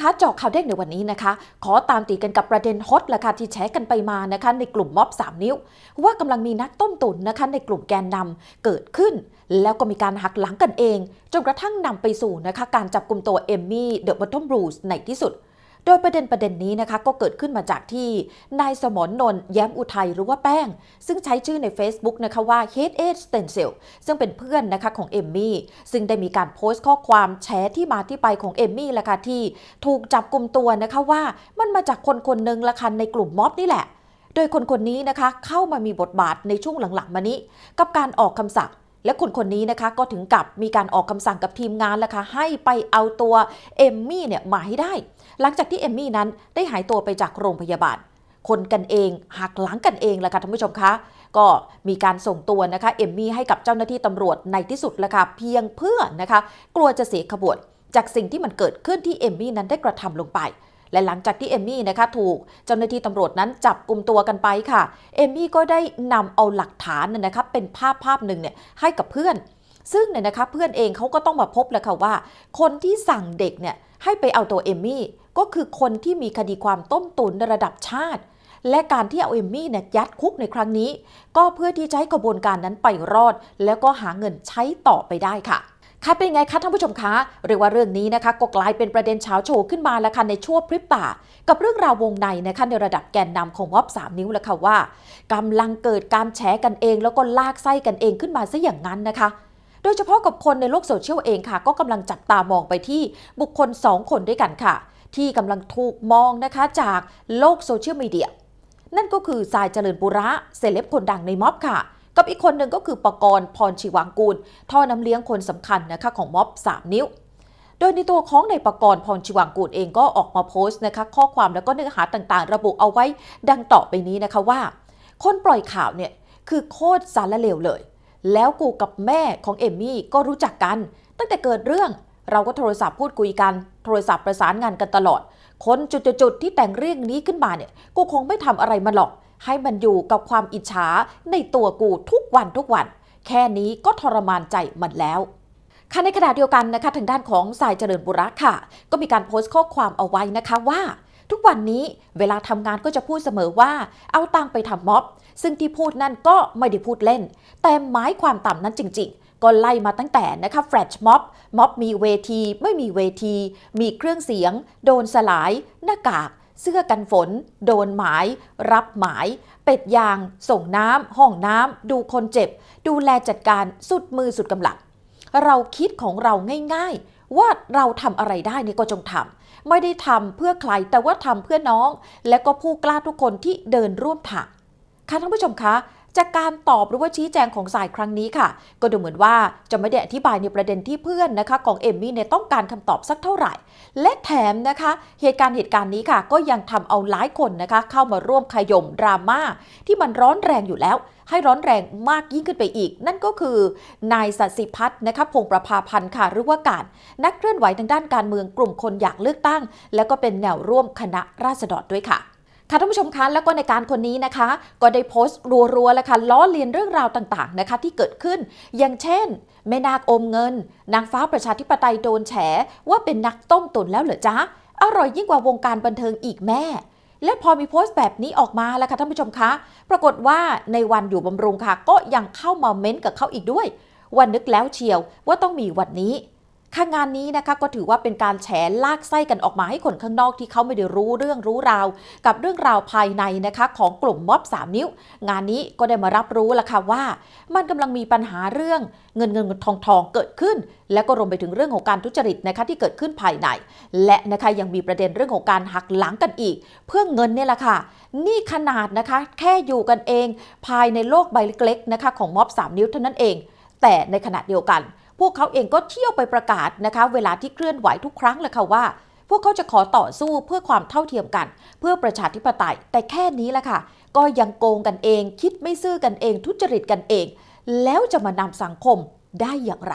คะเจาะข่าวเด้งในวันนี้นะคะ ขอตามตีกันกับประเด็นฮอตละค่ะที่แชร์กันไปมานะคะในกลุ่มม็อบ 3 นิ้ว ว่ากำลังมีนักต้มตุ๋นนะคะในกลุ่มแกนนำเกิดขึ้น แล้วก็มีการหักหลังกันเอง จนกระทั่งนำไปสู่นะคะการจับกลุ่มตัวเอมมี่เดอะบอททอมบรูซในที่สุด โดยประเด็นประเด็นนี้นะคะก็เกิดขึ้นมาจากที่นายสมรนนท์แย้มอุทัยหรือว่าแป้ง ซึ่งใช้ชื่อใน Facebook นะคะว่า Head a g e Stencil ซึ่งเป็นเพื่อนนะคะของเอมมี่ซึ่งได้มีการโพสต์ข้อความแชร์ที่มาที่ไปของเอมมี่ละค่ะที่ถูกจับกลุ่มตัวนะคะว่ามันมาจากคนคนหนึ่งละค่ะในกลุ่มม็อบนี่แหละ โดยคนคนนี้นะคะเข้ามามีบทบาทในช่วงหลังๆ มานี้ กับการออกคำสั่ง และคนคนนี้นะคะก็ถึงกับมีการออกคำสั่งกับทีมงานแล้วค่ะให้ไปเอาตัวเอมมี่เนี่ยมาให้ได้ หลังจากที่เอมมี่นั้นได้หายตัวไปจากโรงพยาบาล คนกันเองหักหลังกันเองแหละค่ะท่านผู้ชมคะก็มีการส่งตัวนะคะเอมมี่ให้กับเจ้าหน้าที่ตำรวจในที่สุดแล้วค่ะเพียงเพื่อนะคะ กลัวจะเสียขบวนจากสิ่งที่มันเกิดขึ้นที่เอมมี่นั้นได้กระทำลงไป และหลังจากที่เอมมี่นะคะถูกเจ้าหน้าที่ตำรวจนั้นจับกลุ่มตัวกันไปค่ะ เอมมี่ก็ได้นำเอาหลักฐานนะนะคะเป็นภาพภาพหนึ่งเนี่ยให้กับเพื่อน ซึ่งเนี่ยนะคะเพื่อนเองเขาก็ต้องมาพบแล้วค่ะว่า คนที่สั่งเด็กเนี่ยให้ไปเอาตัวเอมมี่ก็คือคนที่มีคดีความต้มตุนในระดับชาติ และการที่เอาเอมมี่เนี่ยยัดคุกในครั้งนี้ ก็เพื่อที่จะให้กระบวนการนั้นไปรอด แล้วก็หาเงินใช้ต่อไปได้ค่ะ ค่ะเป็นไงคะท่านผู้ชมคะเรียกว่าเรื่องนี้นะคะก็กลายเป็นประเด็นเช้าโชว์ขึ้นมาแล้วค่ะในช่วงพริบตา กับเรื่องราววงในนะคะในระดับแกนนำของวอบ3นิ้วแล้วค่ะว่ากำลังเกิดการแฉกันเอง แล้วก็ลากไส้กันเองขึ้นมาซะอย่างนั้นนะคะโดยเฉพาะกับคนในโลกโซเชียลเองค่ะ ก็กำลังจับตามองไปที่บุคคล 2 คนด้วยกันค่ะ ที่กำลังถูกมองนะคะจากโลกโซเชียลมีเดียนั่นก็คือสายเจริญปุระเซเลบคนดังในม็อบค่ะ กับอีกคนหนึ่งก็คือปกรณ์พรชีวังกูล ท่อน้ำเลี้ยงคนสำคัญนะคะของม็อบ 3 นิ้ว โดยในตัวของในประกรณ์พรชีวังกูลเองก็ออกมาโพสต์นะคะข้อความแล้วก็เนื้อหาต่างๆ ระบุเอาไว้ดังต่อไปนี้นะคะว่า คนปล่อยข่าวเนี่ยคือโคตรสารเลวเลย แล้วกูกับแม่ของเอมมี่ก็รู้จักกัน ตั้งแต่เกิดเรื่อง เราก็โทรศัพท์พูดคุยกัน โทรศัพท์ประสานงานกันตลอด คนจุดๆที่แต่งเรื่องนี้ขึ้นมาเนี่ยกูคงไม่ทำอะไรมันหรอก ให้มันอยู่กับความอิจฉาในตัวกูทุกวันทุกวัน แค่นี้ก็ทรมานใจมันแล้วค่ะในขณะเดียวกันนะคะทางด้านของสายเจริญบุรักค่ะ ก็มีการโพสต์ข้อความเอาไว้นะคะว่า ทุกวันนี้เวลาทำงานก็จะพูดเสมอว่า เอาตังไปทำม็อบ ซึ่งที่พูดนั่นก็ไม่ได้พูดเล่น แต่หมายความต่ำนั้นจริงๆ ก็ไล่มาตั้งแต่นะคะแฟลชม็อบม็อบมีเวที ไม่มีเวที มีเครื่องเสียง โดนสลาย หน้ากาก เสื้อกันฝน โดนหมาย รับหมาย เป็ดยาง ส่งน้ำห้องน้ำดูคนเจ็บ ดูแลจัดการสุดมือสุดกำลังเราคิดของเราง่ายๆ ว่าเราทำอะไรได้นี่ก็จงทำไม่ได้ทำเพื่อใครแต่ว่าทำเพื่อน้อง และก็ผู้กล้าทุกคนที่เดินร่วมทางค่ะท่านผู้ชมคะ จากการตอบหรือว่าชี้แจงของสายครั้งนี้ค่ะ ก็ดูเหมือนว่าจะไม่ได้อธิบายในประเด็นที่เพื่อนนะคะ ของเอมมี่เนี่ยต้องการคำตอบสักเท่าไหร่ และแถมนะคะ เหตุการณ์เหตุการณ์นี้ค่ะ ก็ยังทำเอาหลายคนนะคะ เข้ามาร่วมขย่มดราม่าที่มันร้อนแรงอยู่แล้ว ให้ร้อนแรงมากยิ่งขึ้นไปอีก นั่นก็คือนายสัสิพัฒน์นะคะพงประภาพันธ์ค่ะหรือว่าการนักเคลื่อนไหวทางด้านการเมืองกลุ่มคนอยากเลือกตั้ง แล้วก็เป็นแนวร่วมคณะราษฎรด้วยค่ะ ค่ะท่านผู้ชมคะแล้วก็ในการคนนี้นะคะ ก็ได้โพสต์รัวๆแล้วค่ะล้อเลียนเรื่องราวต่างๆนะคะที่เกิดขึ้น อย่างเช่นแม่นาคอมเงิน นางฟ้าประชาธิปไตยโดนแฉ ว่าเป็นนักต้มตุ๋นแล้วเหรอจ๊ะอร่อยยิ่งกว่าวงการบันเทิงอีกแม่ และพอมีโพสต์แบบนี้ออกมาแล้วค่ะท่านผู้ชมคะ ปรากฏว่าในวันอยู่บำรุงค่ะ ก็ยังเข้ามาเม้นต์กับเขาอีกด้วย วันนึกแล้วเชียวว่าต้องมีวันนี้ ค่ะงงานนี้นะคะก็ถือว่าเป็นการแฉลากไส้กันออกมาให้คนข้างนอกที่เขาไม่ได้รู้เรื่องรู้ราว กับเรื่องราวภายในนะคะของกลุ่มม็อบ3นิ้ว งานนี้ก็ได้มารับรู้แล้วค่ะว่า มันกำลังมีปัญหาเรื่องเงินเงินทองทองเกิดขึ้น และก็รวมไปถึงเรื่องของการทุจริตนะคะที่เกิดขึ้นภายใน และนะคะยังมีประเด็นเรื่องของการหักหลังกันอีก เพื่อเงินเนี่ยแหละค่ะ นี่ขนาดนะคะแค่อยู่กันเอง ภายในโลกใบเล็กๆนะคะของม็อบ3นิ้วเท่านั้นเอง แต่ในขณะเดียวกัน พวกเขาเองก็เที่ยวไปประกาศนะคะ เวลาที่เคลื่อนไหวทุกครั้งเลยค่ะว่า พวกเขาจะขอต่อสู้เพื่อความเท่าเทียมกัน เพื่อประชาธิปไตย แต่แค่นี้แหละค่ะ ก็ยังโกงกันเอง คิดไม่ซื่อกันเอง ทุจริตกันเอง แล้วจะมานำสังคมได้อย่างไร